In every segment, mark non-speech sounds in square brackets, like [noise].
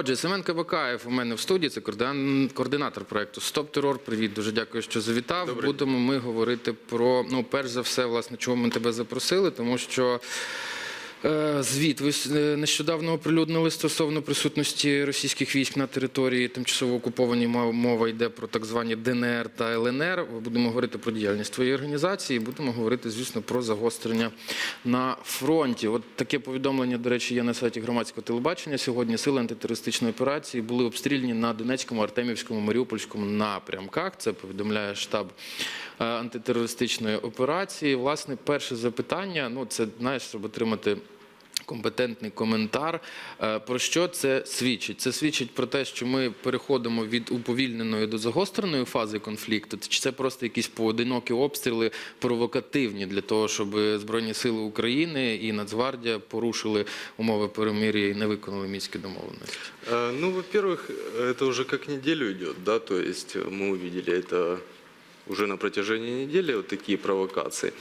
Отже, Семен Кабакаєв у мене в студії. Це координатор проекту Стоп Терор. Привіт, дуже дякую, що завітав. Добрий Будемо ми говорити про ну, перш за все, власне, чого ми тебе запросили, тому що. Е, Звіт ви е, нещодавно оприлюднили стосовно присутності російських військ на території тимчасово окупованій Мов- мова йде про так звані ДНР та ЛНР. Будемо говорити про діяльність твоєї організації. Будемо говорити, звісно, про загострення на фронті. От таке повідомлення, до речі, є на сайті громадського телебачення. Сьогодні сили антитерористичної операції були обстріляні на Донецькому, Артемівському, Маріупольському напрямках. Це повідомляє штаб антитерористичної операції. Власне, перше запитання. Ну, це знаєш, щоб отримати. Компетентний коментар. Е, Про що це свідчить? Це свідчить про те, що ми переходимо від уповільненої до загостреної фази конфлікту. Чи це просто якісь поодинокі обстріли провокативні для того, щоб Збройні Сили України і Нацгвардія порушили умови перемир'я і не виконали мінські домовленості? Э, Ну, во-первых, это уже как неделю идет, да, то есть мы увидели это уже на протяжении недели, вот такие провокации.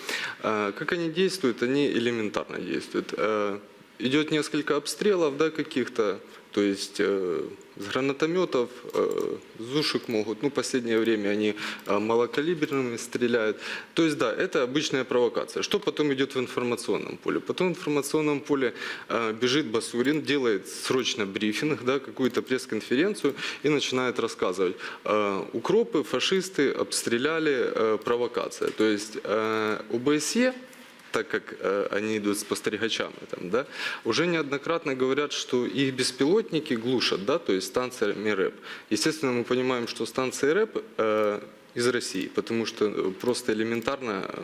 Э, Как они действуют? Они элементарно действуют. Э, Идет несколько обстрелов, да, каких-то, то есть э, с гранатометов, э, с ушек могут, ну, последнее время они э, малокалиберными стреляют. То есть, да, это обычная провокация. Что потом идет в информационном поле? Потом в информационном поле э, бежит Басурин, делает срочно брифинг, да, какую-то пресс-конференцию и начинает рассказывать. Э, укропы, фашисты обстреляли, э, провокация. То есть э, ОБСЕ так как э, они идут с постерегачами, там, да, уже неоднократно говорят, что их беспилотники глушат, да, то есть станциями РЭП. Естественно, мы понимаем, что станции РЭП э, из России, потому что э, просто элементарно э,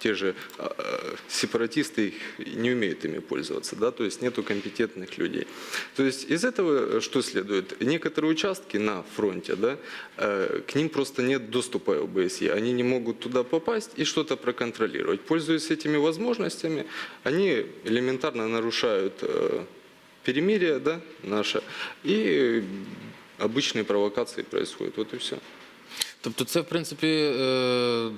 те же э, э, сепаратисты не умеют ими пользоваться, да, то есть нету компетентных людей. То есть из этого что следует? Некоторые участки на фронте, да, э, к ним просто нет доступа ОБСЕ, они не могут туда попасть и что-то проконтролировать. Пользуясь этими возможностями, они элементарно нарушают э, перемирие, да, наше, и обычные провокации происходят. Вот и все. Тобто, це в принципі. Е...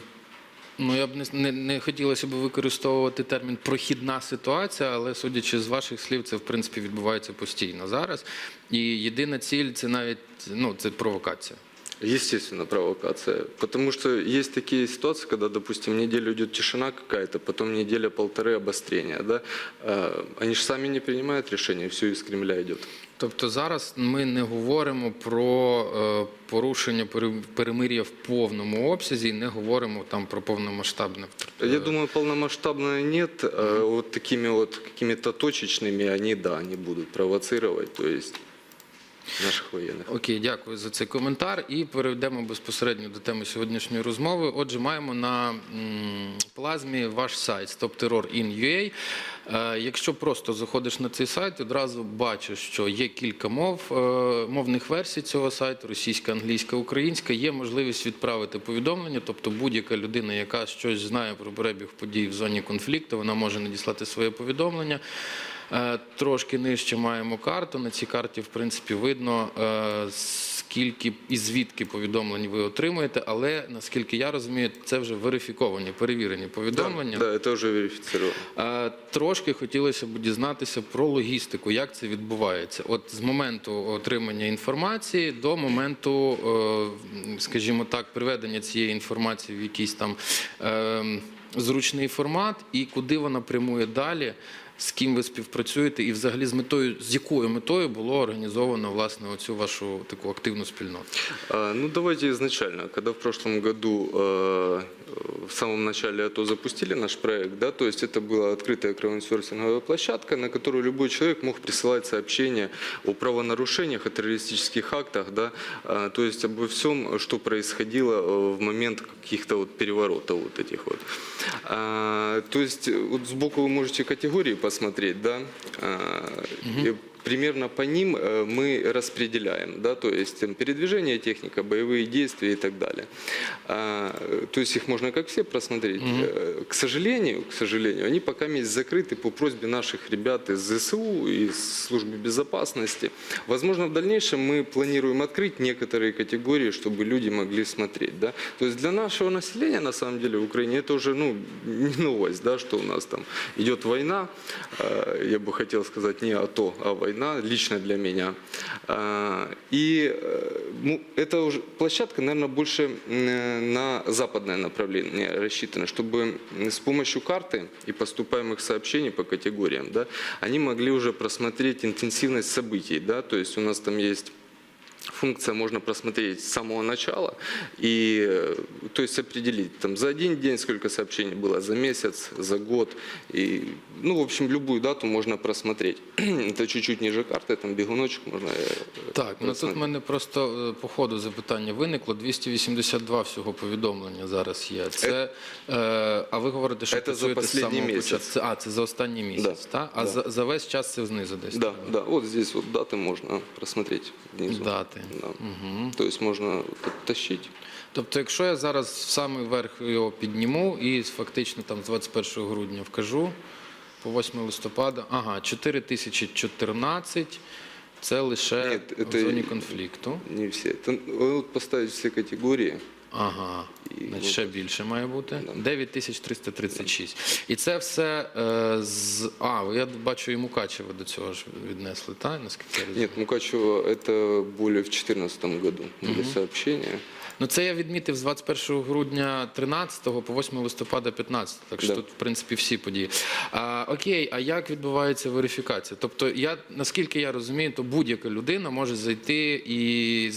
Ну, я б не, не, не хотілося б використовувати термін прохідна ситуація, але судячи з ваших слів, це в принципі відбувається постійно зараз. І єдина ціль це навіть ну, це провокація. Естественно, провокация. Потому что есть такие ситуации, когда, допустим, неделю идет тишина какая-то, потом неделя-полторы обострения. Да? Они же сами не принимают решения, все из Кремля идет. Тобто зараз ми не говоримо про е, порушення пере- перемир'я в повному обсязі, не говоримо там про повномасштабне Я думаю, полномасштабно нет. Э, Вот такими вот какими-то точечными они, да, они будут провоцировать, то есть наших военных. Окей, дякую за цей коментар. І перейдемо безпосередньо до теми сьогоднішньої розмови. Отже, маємо на плазмі ваш сайт StopTerror.in.ua. Е, Якщо просто заходиш на цей сайт, одразу бачиш, що є кілька мов, е, мовних версій цього сайту: російська, англійська, українська. Є можливість відправити повідомлення, тобто будь-яка людина, яка щось знає про перебіг подій в зоні конфлікту, вона може надіслати своє повідомлення. Е, Трошки нижче маємо карту. На цій карті, в принципі, видно, е, скільки і звідки повідомлень ви отримуєте, але наскільки я розумію, це вже верифіковані, перевірені Да, повідомлення. да, это уже верифицировано. Е, Трошки хотілося б дізнатися про логістику, як це відбувається. От з моменту отримання інформації до моменту, скажімо так, приведення цієї інформації в якийсь там е, зручний формат, і куди вона прямує далі З ким ви співпрацюєте, і взагалі з метою, з якою метою було організовано власне оцю вашу таку активну спільноту? А, Ну, давайте изначально. Когда в прошлом году, э, в самом начале АТО запустили наш проект, да, то есть это была открытая краудсорсинговая площадка, на которую любой человек мог присылать сообщения о правонарушениях, о террористических актах, да, а, то есть обо всем, что происходило э, в момент каких-то вот переворотов вот этих вот. То есть э, вот сбоку вы можете категории посмотреть, да, и примерно по ним э, мы распределяем, да, то есть передвижение техника, боевые действия и так далее. А, э, То есть их можно как все просмотреть. Э, К сожалению, к сожалению, они пока есть закрыты по просьбе наших ребят из ЗСУ и из службы безопасности. Возможно, в дальнейшем мы планируем открыть некоторые категории, чтобы люди могли смотреть, да. То есть для нашего населения, на самом деле, в Украине это уже, ну, не новость, да, что у нас там идет война, Э, я бы хотел сказать не АТО, а война война, лично для меня. А, И э, ну, это уже площадка, наверное, больше м, на западное направление рассчитана, чтобы с помощью карты и поступаемых сообщений по категориям, да, они могли уже просмотреть интенсивность событий, да, то есть у нас там есть функция можно просмотреть с самого начала и э, то есть определить там за один день сколько сообщений было, за месяц, за год и ну в общем любую дату можно просмотреть. [clears throat] Это чуть-чуть ниже карты, там бегуночек можно. э, Так, ну тут в просмотреть. мене просто е, по ходу запитання виникло. 282 всього повідомлення зараз є. Це, е, а ви говорите, що Це за працюєте з останній самого місяць. початку. Це, а, це за останній місяць, Да, так? А да. за, за весь час це знизу десь? Да, так? да, вот здесь вот даты можно просмотреть внизу. Дати. Да. Угу. Тобто можна подтащить. Тобто, якщо я зараз в самий верх його підніму і фактично там з 21 грудня вкажу по 8 листопада, ага, 4014 це лише Ні, в зоні конфлікту. Не всі. Это, вот всі все категории. Ага, значить, ще більше має бути. Да. 9336. І це все е, з. А, я бачу, і Мукачева до цього ж віднесли, так? Наскільки я розумію? Нет, Мукачева это более в 2014 году были сообщения. Ну це я відмітив з 21 грудня 13 по 8 листопада 15, так що Да. тут, в принципі, всі події. А, окей, а як відбувається верифікація? Тобто, я наскільки я розумію, то будь-яка людина може зайти і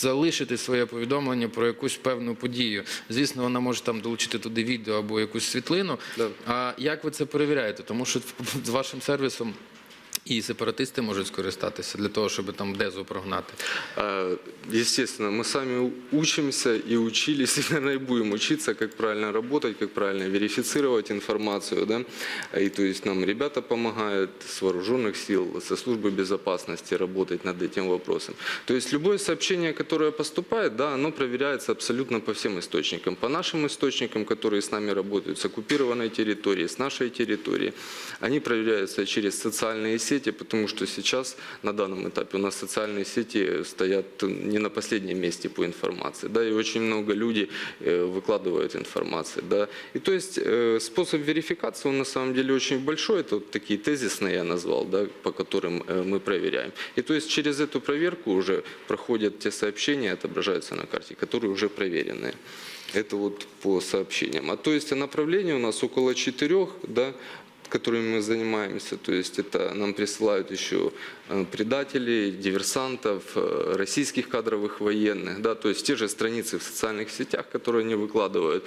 залишити своє повідомлення про якусь певну подію. Звісно, вона може там долучити туди відео або якусь світлину. Да. А як ви це перевіряєте? Тому що з вашим сервісом. І сепаратисти можуть скористатися для того, щоб там дезу прогнати. А, Естественно, мы сами у- учимся и учились, и, [laughs] наверное, и будем учиться, как правильно работать, как правильно верифицировать информацию. Да? И то есть нам ребята помогают с вооруженных сил, со службы безопасности работать над этим вопросом. То есть любое сообщение, которое поступает, да, оно проверяется абсолютно по всем источникам. По нашим источникам, которые с нами работают, с оккупированной территории, с нашей территории, они проверяются через социальные сети, потому что сейчас на данном этапе у нас социальные сети стоят не на последнем месте по информации, да, и очень много людей э, выкладывают информацию, да, и то есть э, способ верификации, он на самом деле очень большой, это вот такие тезисные я назвал, да, по которым э, мы проверяем, и то есть через эту проверку уже проходят те сообщения, отображаются на карте, которые уже проверенные. Это вот по сообщениям. А то есть а направлений у нас около четырех, да, которыми мы занимаемся. То есть это нам присылают еще э, предателей, диверсантов, э, российских кадровых военных, да, то есть те же страницы в социальных сетях, которые они выкладывают.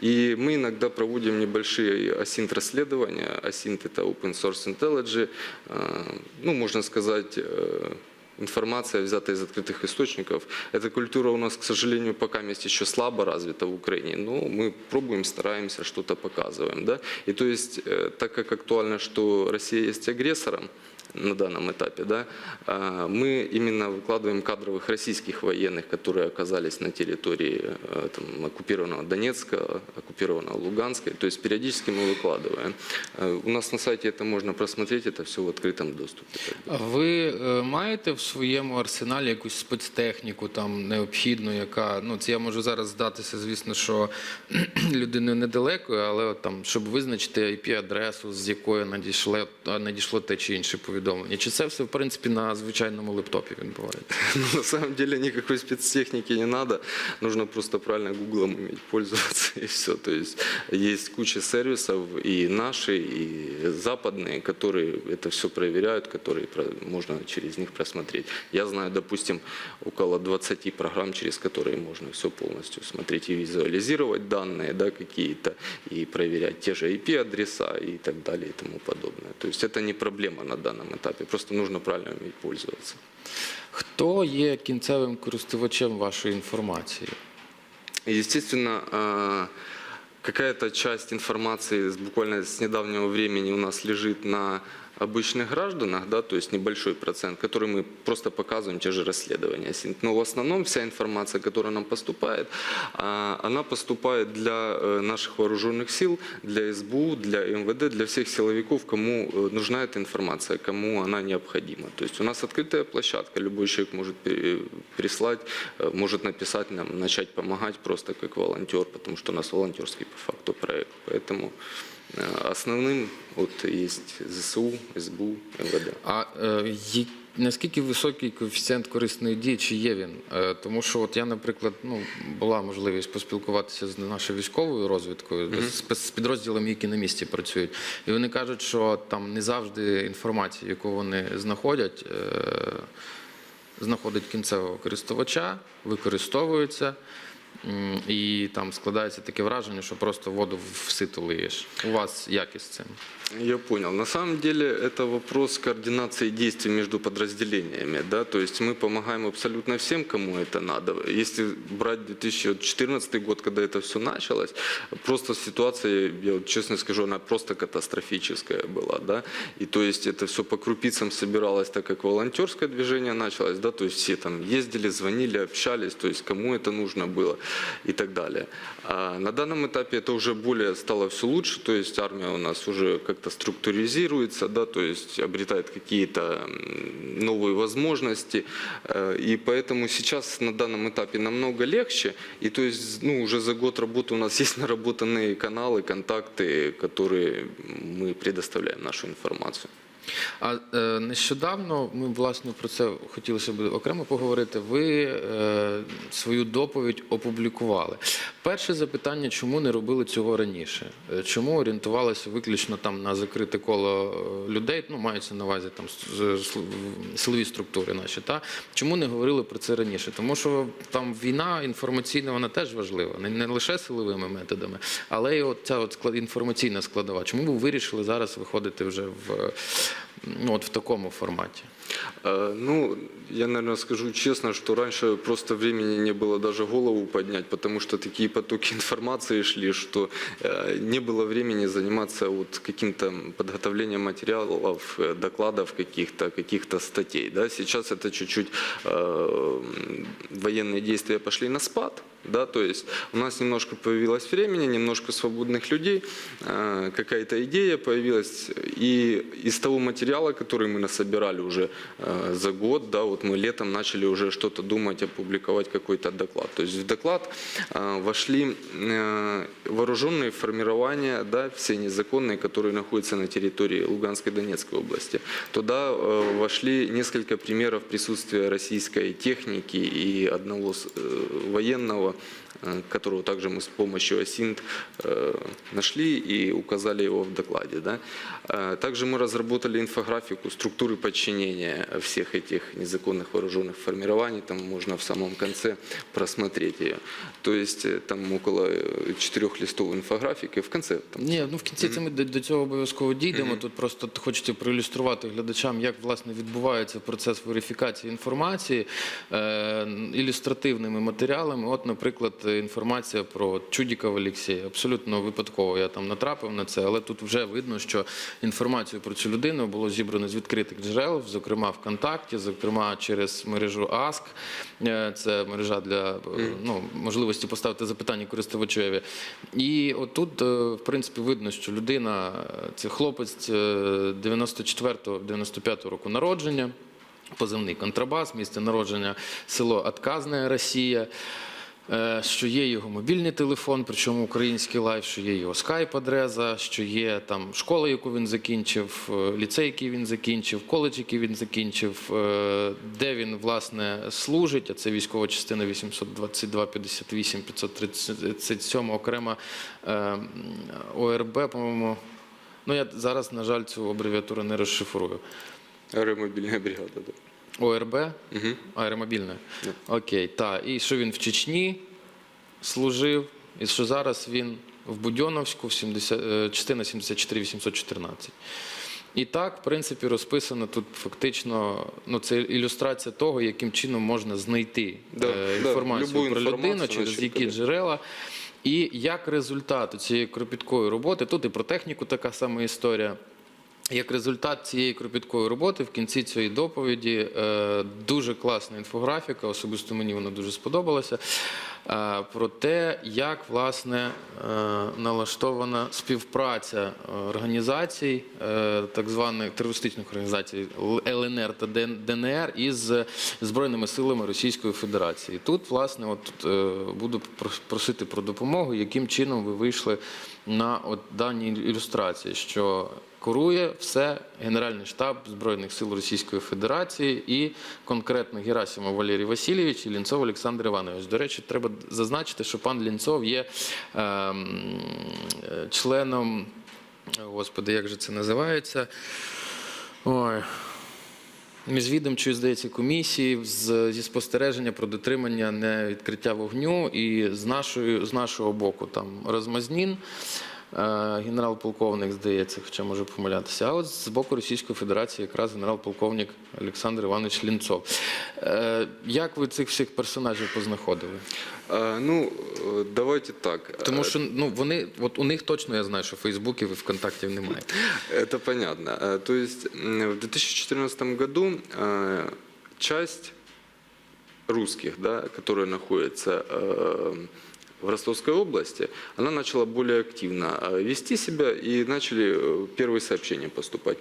И мы иногда проводим небольшие асинт-расследования. Асинт – это Open Source Intelligence, э, ну, можно сказать, э, информация, взятая из открытых источников. Эта культура у нас, к сожалению, пока есть еще слабо развита в Украине, но мы пробуем, стараемся, что-то показываем. Да? И то есть, э, так как актуально, что Россия есть агрессором, на данном этапе, да, а, мы именно выкладываем кадровых российских военных, которые оказались на территории э, там, оккупированного Донецка, оккупированного Луганска. То есть периодически мы выкладываем. Э, У нас на сайте это можно просмотреть, это все в открытом доступе. А ви е, маєте в своєму арсеналі якусь спецтехніку там необхідну, яка ну це я можу зараз здатися, звісно, що [clears throat] людиною недалекою, але от, там, щоб визначити IP-адресу, з якої надійшло, надійшло те чи інше повідомлення. Чи це все в принципі на звичайному лептопі відбувається? [laughs] Ну, На самом деле никакой спецтехники не надо, нужно просто правильно гуглом уметь пользоваться [laughs] и все. То есть есть куча сервисов и наши, и западные, которые это все проверяют, которые про- можно через них просмотреть. Я знаю, допустим, около 20 программ, через которые можно все полностью смотреть и визуализировать данные, да, какие-то, и проверять те же IP-адреса и так далее и тому подобное. То есть это не проблема на данном этапе, просто нужно правильно уметь пользоваться. Хто є кінцевим користувачем вашої інформації? Естественно, какая-то часть информации с- буквально с недавнего времени у нас лежит на обычных гражданах, да, то есть небольшой процент, который мы просто показываем те же расследования. Син- Но в основном вся информация, которая нам поступает, а, она поступает для э, наших вооруженных сил, для СБУ, для МВД, для всех силовиков, кому э, нужна эта информация, кому она необходима. То есть у нас открытая площадка, любой человек может пере- прислать, э, может написать нам, начать помогать просто как волонтер, потому что у нас волонтерский по факту проект. Поэтому Э, Основным вот есть ЗСУ, СБУ, МВД. А е, наскільки високий коефіцієнт корисної дії, чи є він? Е, тому що, от я, наприклад, ну була можливість поспілкуватися з нашою військовою розвідкою, з, з підрозділами, які на місці працюють, і вони кажуть, що там не завжди інформація, яку вони знаходять, е, знаходить кінцевого користувача, використовується. м, І там складається таке враження, що просто воду в сито лиєш. У вас як із цим? Я понял. На самом деле это вопрос координации действий между подразделениями. Да? То есть мы помогаем абсолютно всем, кому это надо. Если брать 2014 год, когда это все началось, просто ситуация, я вот честно скажу, она просто катастрофическая была. Да? И то есть это все по крупицам собиралось, так как волонтерское движение началось. Да? То есть все там ездили, звонили, общались, то есть кому это нужно было [laughs] и так далее. А на данном этапе это уже более стало все лучше, то есть армия у нас уже как-то структуризируется, да, то есть обретает какие-то м, новые возможности, э, и поэтому сейчас на данном этапе намного легче, и то есть ну, уже за год работы у нас [laughs] есть наработанные каналы, контакты, которые мы предоставляем нашу информацию. А е, нещодавно ми власне про це хотілося б окремо поговорити. Ви е, свою доповідь опублікували. Перше запитання, чому не робили цього раніше? Е, Чому орієнтувалися виключно там на закрите коло е, людей? Ну мається на увазі там силові структури наші. Та чому не говорили про це раніше? Тому що там війна інформаційна, вона теж важлива, не, не лише силовими методами, але й от ця от склад- інформаційна складова. Чому ви вирішили зараз виходити вже в ну, от в такому форматі? Э, Ну, я, наверное, скажу честно, что раньше просто времени не было даже голову поднять, потому что такие потоки информации шли, что э, не было времени заниматься вот каким-то подготовлением материалов, э, докладов каких-то, каких-то статей. Да? Сейчас это чуть-чуть э, военные действия пошли на спад, да, то есть у нас немножко появилось времени, немножко свободных людей, э, какая-то идея появилась, и из того материала, который мы насобирали уже э, за год, да, вот мы летом начали уже что-то думать, опубликовать какой-то доклад. То есть в доклад э, вошли вооруженные формирования, да, все незаконные, которые находятся на территории Луганской и Донецкой области. Туда вошли несколько примеров присутствия российской техники и одного военного, которого также мы с помощью ОСИНТ э, нашли и указали его в докладе. Да. Э, Также мы разработали инфографику структуры подчинения всех этих незаконных вооруженных формирований. Там можно в самом конце просмотреть ее. То есть э, там около э, четырех листов инфографики. В конце там, Ні, ну в кінці це ми до, до цього обов'язково дійдемо. Тут просто хочеться проілюструвати глядачам, як власне відбувається процес верифікації інформації е, ілюстративними матеріалами. От, наприклад, інформація про Чудікова Олексія. Абсолютно випадково я там натрапив на це, але тут вже видно, що інформацію про цю людину було зібрано з відкритих джерел, зокрема ВКонтакті, зокрема через мережу АСК. Е, Це мережа для е, ну, можливості поставити запитання користувачеві. І отут, е, в принципі, видно, що людина це хлопець 94-95 року народження, позивний контрабас, місце народження село Отказне Росія. Е, Що є його мобільний телефон, причому український лайф, що є його скайп-адреза, що є там школа, яку він закінчив, е, ліцей, який він закінчив, коледж, який він закінчив, е, де він власне служить. А це військова частина 822 58 537 окрема ОРБ, по-моєму. Ну я зараз, на жаль, цю абревіатуру не розшифрую. аэромобильная бригада. Да. ОРБ, Мгм. аеромобільне. Окей, так. І що він в Чечні служив, і що зараз він в Будьоновську, в 70, е, частина 74 814. І так, в принципі, розписано тут фактично, ну це ілюстрація того, яким чином можна знайти Да, е, інформацію любу про людину, через які конечно. джерела. І як результат цієї кропіткої роботи, тут і про техніку така сама історія. Як результат цієї кропіткої роботи в кінці цієї доповіді е, дуже класна інфографіка, особисто мені вона дуже сподобалася. е, Про те, як власне е, налаштована співпраця організацій, так званих терористичних організацій ЛНР та ДНР із Збройними силами Російської Федерації. Тут, власне, от буду просити про допомогу, яким чином ви вийшли на от дані ілюстрації, що Курує все Генеральний штаб Збройних сил Російської Федерації і конкретно Герасимов Валерій Васильович і Лінцов Олександр Іванович. До речі, треба зазначити, що пан Лінцов є ем, е, членом, господи, як же це називається? Ой. Міжвідомчої, здається, комісії з, зі спостереження про дотримання невідкриття вогню і з, нашої, з нашого боку там Розмазнін, е, генерал-полковник, здається, хоча можу помилятися. А от з боку Російської Федерації якраз генерал-полковник Олександр Іванович Лінцов. Е, як ви цих всіх персонажів познаходили? А, Ну, э, давайте так. Тому що ну, вони, от у них точно я знаю, що Фейсбуків і ВКонтактів немає. [laughs] Это понятно. Э, То есть м, в 2014 году э, часть русских, да, которые находятся э, в Ростовской области, она начала более активно э, вести себя и начали э, первые сообщения поступать.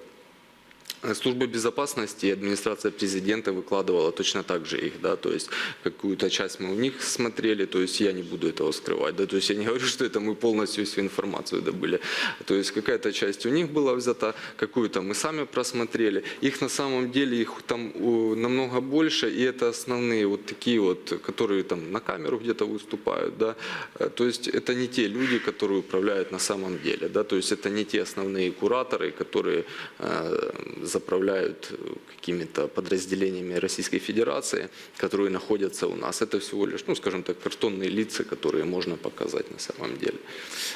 Э, Служба безопасности и администрация президента выкладывала точно так же их, да, то есть какую-то часть мы у них смотрели, то есть я не буду этого скрывать, да, то есть я не [laughs] говорю, что это мы полностью всю информацию добыли, то есть какая-то часть у них была взята, какую-то мы сами просмотрели, их на самом деле их там намного больше, и это основные вот такие вот, которые там на камеру где-то выступают, да, Э, то есть это не те люди, которые управляют на самом деле, да, то есть это не те основные кураторы, которые э, заправляют э, какими-то подразделениями Российской Федерации, которые находятся у нас. Это всего лишь, ну, скажем так, картонные лица, которые можно показать на самом деле.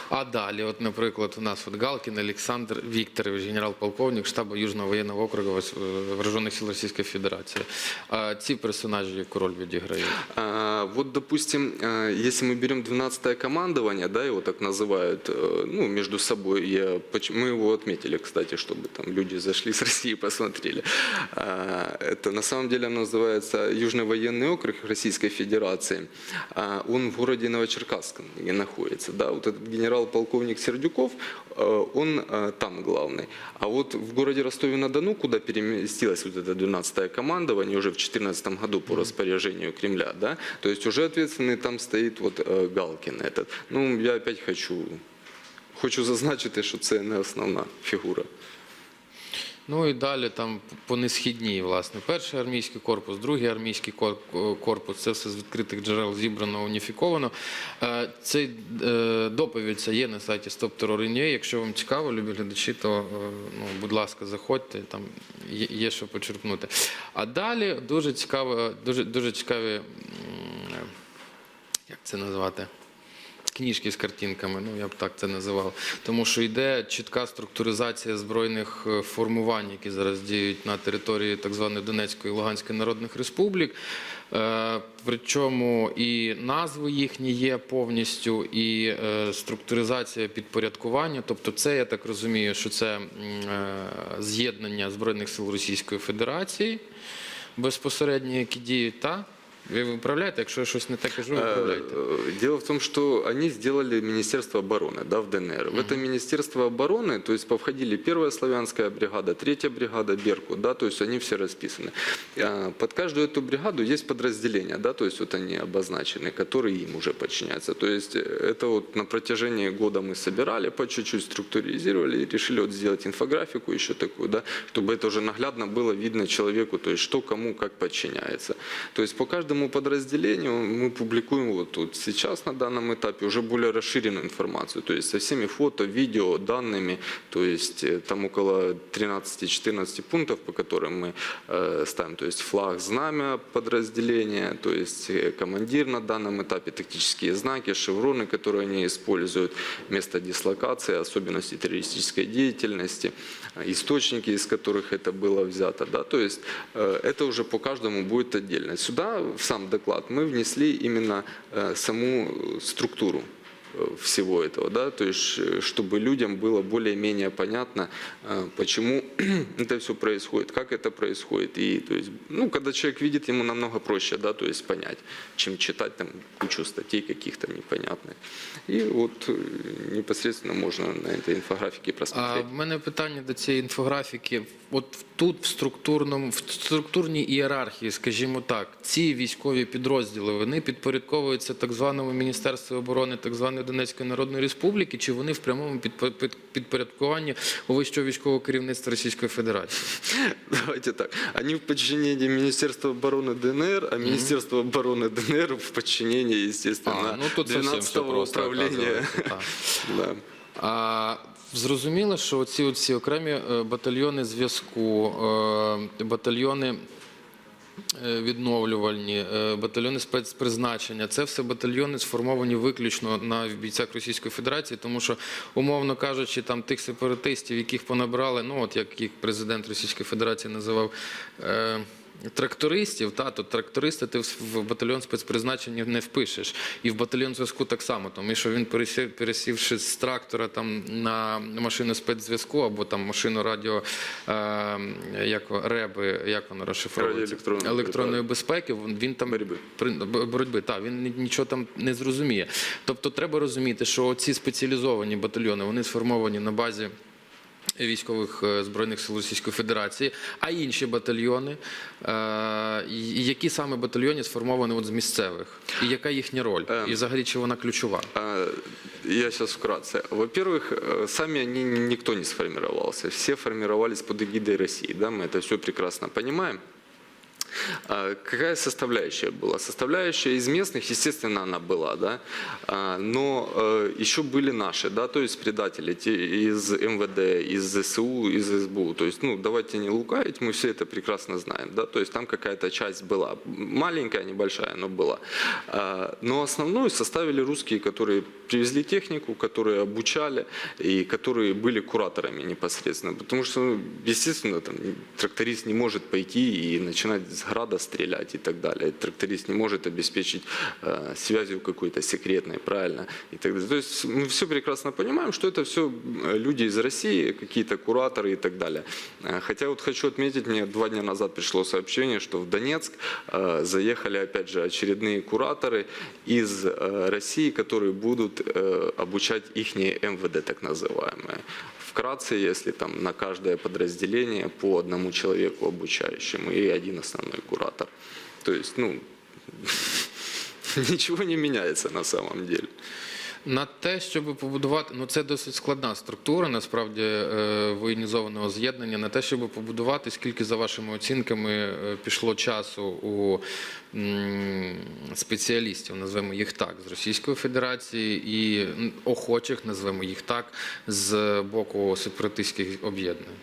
А далі, от, наприклад, у нас от Галкін Олександр Вікторович, генерал-полковник штабу Южного воєнного округу Вос- Вооружених сил Російської Федерації. А ці персонажі яку роль відіграють? А, Вот, допустим, э, если мы берем 12-е командование, да, его так называют, э, ну, между собой, я, поч- мы его отметили, кстати, чтобы там люди зашли с России и посмотрели. А, Это на самом деле оно называется Южный военный округ Российской Федерации. А, Он в городе Новочеркасск находится, да, вот этот генерал-полковник Сердюков, э, он там главный. А вот в городе Ростове-на-Дону, куда переместилось вот это 12-е командование уже в 2014 году по распоряжению Кремля, да, то есть уже ответственный там стоит вот э, Галкин этот. Ну, я опять хочу, хочу зазначити, що це не основна фігура. Ну і далі там по несхідній, власне, перший армійський корпус, другий армійський корпус. Це все з відкритих джерел зібрано, уніфіковано. Е, Цей е, доповідь ця є на сайті StopTerror.ua. Якщо вам цікаво, любі глядачі, то е, ну, будь ласка, заходьте, там є, що почерпнути. А далі дуже цікаво, дуже, дуже цікаві, як це назвати? Книжки з картинками, ну я б так це називав. Тому що йде чітка структуризація збройних е, формувань, які зараз діють на території так званої Донецької і Луганської народних республік. Е, Причому і назви їхні є повністю, і е, структуризація підпорядкування. Тобто, це я так розумію, що це з'єднання збройних сил Російської Федерації безпосередньо, які діють та. Ви виправляєте, якщо я щось не так кажу, виправляйте. Э, Дело в том, что они сделали Министерство обороны да, в ДНР. В это Министерство обороны, то есть повходили первая славянская бригада, третья бригада Беркут, да, то есть они все расписаны. А, Под каждую эту бригаду есть подразделения, да, то есть вот они обозначены, которые им уже подчиняются. То есть э, это вот на протяжении года мы собирали по чуть-чуть, структуризировали и решили вот сделать инфографику еще такую, да, чтобы это уже наглядно было видно человеку, то есть что кому как подчиняется. То есть по каждому подразделению мы публикуем вот тут сейчас на данном этапе уже более расширенную информацию, то есть со всеми фото, видео, данными, то есть э, там около 13-14 пунктов, по которым мы э, ставим, то есть флаг, знамя подразделения, то есть э, командир на данном этапе, тактические знаки, шевроны, которые они используют, место дислокации, особенности террористической деятельности, э, источники, из которых это было взято, да, то есть э, это уже по каждому будет отдельно. Сюда, в сам доклад, мы внесли именно э, саму структуру э, всего этого, да, то есть э, чтобы людям было более-менее понятно, э, почему [clears throat] это все происходит, как это происходит, и то есть, ну, когда человек видит, ему намного проще, да, то есть понять, чем читать там кучу статей каких-то непонятных, и вот э, непосредственно можно на этой инфографике А просмотреть. в мене питання до цієї інфографіки. От тут, в структурному, в структурній ієрархії, скажімо так, ці військові підрозділи вони підпорядковуються так званому Міністерству оборони так званої Донецької Народної Республіки, чи вони в прямому підпо- під- підпорядкуванні у вищого військового керівництва Російської Федерації? Давайте так. Они в подчинении Министерства обороны ДНР, а Министерство обороны ДНР в подчинении, естественно, А, ну тут совсем все 12-го просто управления. оказывается, [laughs] так. Да. А, зрозуміло, що ці оці окремі е, батальйони зв'язку, е, батальйони е, відновлювальні, батальйони спецпризначення це все батальйони сформовані виключно на бійцях Російської Федерації, тому що, умовно кажучи, там тих сепаратистів, яких понабрали, ну от як їх президент Російської Федерації називав. Трактористів, та то тракториста ти в батальйон спецпризначення не впишеш, і в батальйон зв'язку так само, тому що він пересів, пересівши з трактора там на машину спецзв'язку або там машину радіо е, як реби, як воно розшифровується електронної безпеки. Він, він там Боротьби. при боротьби. Так, він нічого там не зрозуміє. Тобто, треба розуміти, що ці спеціалізовані батальйони вони сформовані на базі військових е, збройних сил Російської Федерації, а інші батальйони, е, і які саме батальйони сформовані от з місцевих, і яка їхня роль, Ем. і взагалі чи вона ключова? А, Я сейчас вкратце. Во-первых, э, сами они никто не сформировался. Все формировались под эгидой России. Да? Мы это все прекрасно понимаем. А Какая составляющая была? Составляющая из местных, естественно, она была, да, А, но э, еще были наши, да, то есть предатели те из МВД, из ЗСУ, из СБУ. То есть, ну, давайте не лукавить, мы все это прекрасно знаем, да, то есть там какая-то часть была, маленькая, небольшая, но была. А, Но основную составили русские, которые привезли технику, которые обучали и которые были кураторами непосредственно. Потому что, ну, естественно, там, тракторист не может пойти и начинать града стрелять и так далее. Тракторист не может обеспечить э, связью какой-то секретной, правильно? И так далее. То есть мы все прекрасно понимаем, что это все люди из России, какие-то кураторы и так далее. Э, Хотя вот хочу отметить, мне два дня назад пришло сообщение, что в Донецк э, заехали опять же очередные кураторы из э, России, которые будут э, обучать их МВД так называемое. Вкратце, если там на каждое подразделение по одному человеку обучающему и один основной куратор. То есть, ну, [laughs] ничего не меняется на самом деле На те, щоб побудувати, ну це досить складна структура, насправді е, воєнізованого з'єднання. На те, щоб побудувати, скільки за вашими оцінками е, пішло часу у м, спеціалістів, назвемо їх так, з Російської Федерації і м, охочих, назвемо їх так, з боку сепаратистських об'єднань.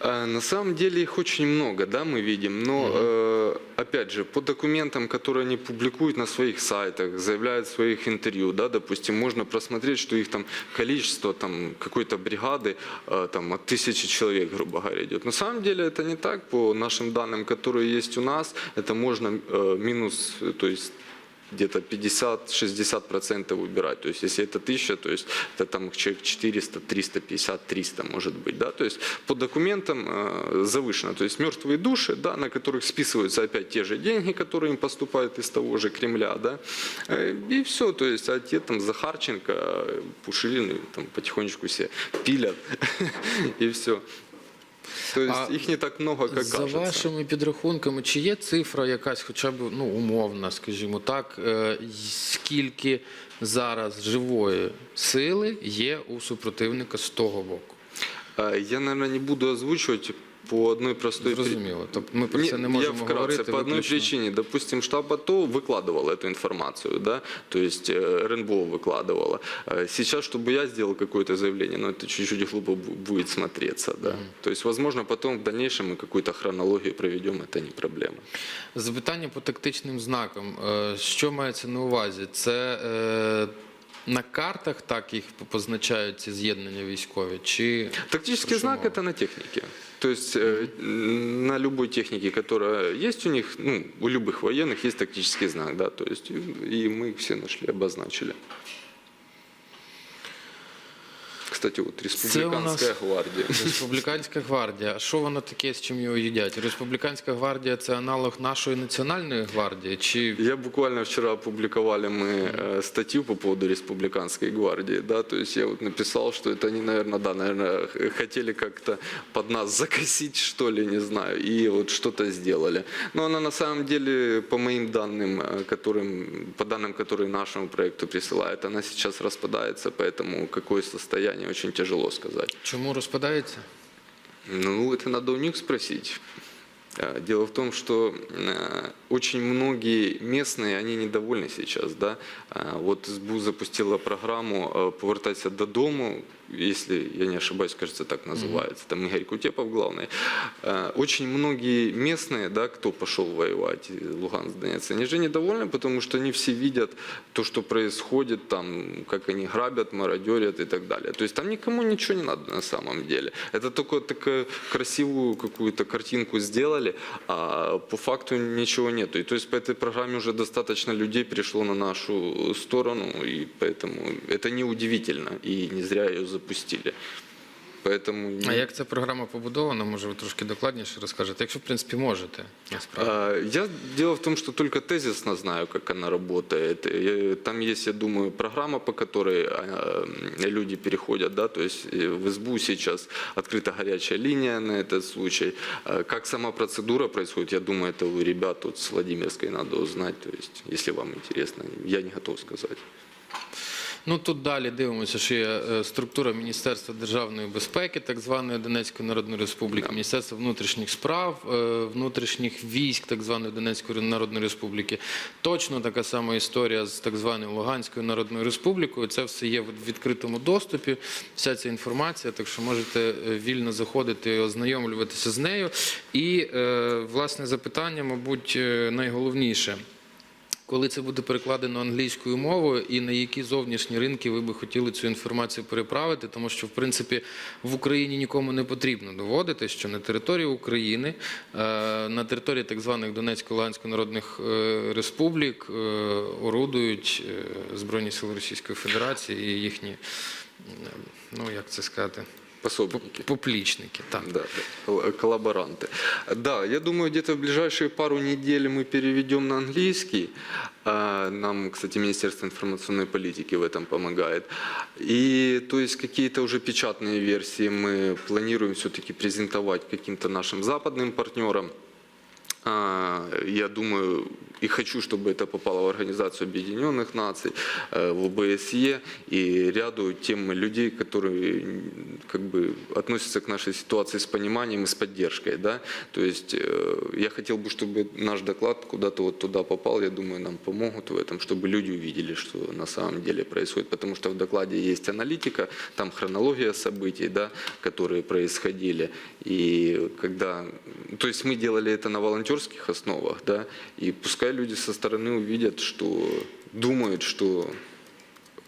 А, На самом деле их очень много, да, мы видим, но э, опять же, по документам, которые они публикуют на своих сайтах, заявляют в своих интервью, да, допустим, можно просмотреть, что их там количество там какой-то бригады э, там от тысячи человек, грубо говоря, идет. На самом деле это не так, по нашим данным, которые есть у нас, это можно э, минус, э, то есть где-то 50-60% убирать. То есть если это 1000, то есть это там человек 400, 350, 300 может быть. Да? То есть по документам э, завышено. То есть мертвые души, да, на которых списываются опять те же деньги, которые им поступают из того же Кремля. Да? Э, И все. То есть а те там Захарченко, э, Пушилин там потихонечку все пилят. [laughs] И все. То есть А не так много, як За кажется. вашими підрахунками, чи є цифра якась, хоча б ну, умовна, скажімо так, е, скільки зараз живої сили є у супротивника з того боку? Я, мабуть, не буду озвучивать по одной простой причине. Зрозуміло. Тобто ми про це не я можемо вкратце, говорити. по одной виключно. причине. Допустим, штаб АТО выкладывал эту информацию, да, то есть э, РНБО выкладывала. Э, Сейчас, чтобы я сделал какое-то заявление, ну, это чуть-чуть глупо бу- будет смотреться, да. То есть, возможно, потом в дальнейшем мы какую-то хронологию проведем, это не проблема. Запитання по тактичним знакам. Е, Що мається на увазі? Це е, на картах так їх позначають ці з'єднання військові? Чи Тактический Про знак что это на технике. То есть э, на любой технике, которая есть у них, ну, у любых военных есть тактический знак, да, то есть и и мы их все нашли, обозначили. кстати, вот республиканская гвардия. [laughs] Республіканська гвардія. А що воно таке, з чим його їдять? Республіканська гвардія це аналог нашої національної гвардії? Чи Я буквально вчера опубликовали мы э, статью по поводу республиканской гвардии, да, то есть я вот написал, что это они, наверное, да, наверное, х- хотели как-то под нас [laughs] закосить, что ли, не знаю, и вот что-то сделали. Но она на самом деле, по моим данным, э, которым, по данным, которые нашему проекту присылают, она сейчас распадается, поэтому какое состояние очень тяжело сказать. Чему распадается? Ну, это надо у них спросить. Э, Дело в том, что э, очень многие местные, они недовольны сейчас, да. Э, Вот СБУ запустила программу э, «Повертайся додому», если я не ошибаюсь, кажется, так называется. Там Игорь Кутепов главный. Э, Очень многие местные, да, кто пошел воевать, э, Луганск, Донецк, они же недовольны, потому что они все видят то, что происходит, там, как они грабят, мародерят и так далее. То есть там никому ничего не надо на самом деле. Это только такую красивую какую-то картинку сделали, а по факту ничего нету. И то есть по этой программе уже достаточно людей перешло на нашу сторону, и поэтому это неудивительно, и не зря ее запустили. Поэтому А як ця програма побудована? Може, ви трошки докладніше розкажете? Якщо, в принципі, можете. Насправді. А, Я дело в том, что только тезисно знаю, как она работает. И Там есть, я думаю, программа, по которой а, люди переходят, да, то есть э, в СБУ сейчас открыта горячая линия на этот случай. А, Как сама процедура происходит, я думаю, это у ребят тут с Владимирской надо узнать, то есть, если вам интересно, я не готов сказать. Ну тут далі дивимося, що є е, структура Міністерства державної безпеки, так званої Донецької Народної Республіки, Міністерства внутрішніх справ, е, внутрішніх військ, так званої Донецької Народної Республіки. Точно така сама історія з так званою Луганською Народною Республікою. Це все є в відкритому доступі. Вся ця інформація, так що можете е, вільно заходити і ознайомлюватися з нею. І власне запитання, мабуть, найголовніше. Коли це буде перекладено англійською мовою, і на які зовнішні ринки ви би хотіли цю інформацію переправити, тому що в принципі в Україні нікому не потрібно доводити, що на території України, е, на території так званих Донецько-Лугансько народних е, республік е, орудують Збройні Сили Російської Федерації і їхні, ну як це сказати, Пособники. поплічники. Так. Да, да, кол- коллаборанты. Да, я думаю, где-то в ближайшие пару недель мы переведем на английский. А, Нам, кстати, Министерство информационной политики в этом помогает. И то есть какие-то уже печатные версии мы планируем все-таки презентовать каким-то нашим западным партнерам. А, Я думаю и хочу, чтобы это попало в Организацию Объединенных Наций, э, в ОБСЕ и ряду тем людей, которые как бы относятся к нашей ситуации с пониманием и с поддержкой. Да? То есть э, я хотел бы, чтобы наш доклад куда-то вот туда попал. Я думаю, нам помогут в этом, чтобы люди увидели, что на самом деле происходит. Потому что в докладе есть аналитика, там хронология событий, да, которые происходили. И когда... То есть мы делали это на волонтерских основах, да, и пускай люди со стороны увидят, что думают, что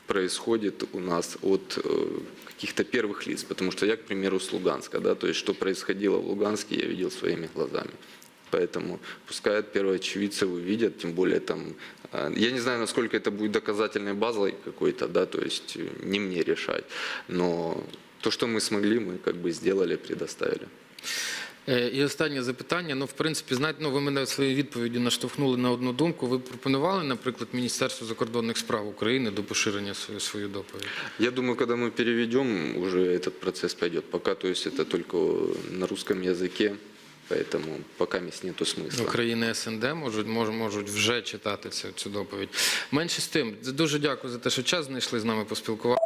происходит у нас от э, каких-то первых лиц. Потому что я, к примеру, с Луганска, да, то есть что происходило в Луганске, я видел своими глазами. Поэтому пускай от первоочевидцев увидят, тем более там, э, я не знаю, насколько это будет доказательной базой какой-то, да, то есть э, не мне решать, но то, что мы смогли, мы как бы сделали, предоставили. Е, І останнє запитання. Ну, в принципі, знаєте, ну ви мене в своїй відповіді наштовхнули на одну думку. Ви пропонували, наприклад, Міністерству закордонних справ України до поширення свою свою доповідь? Я думаю, когда мы переведем, уже этот процесс пойдет. Пока, то есть это только на русском языке, поэтому пока здесь нету смысла. України СНД можуть, мож, можуть вже читати цю, цю доповідь. Менше з тим, дуже дякую за те, що час знайшли з нами поспілкуватися.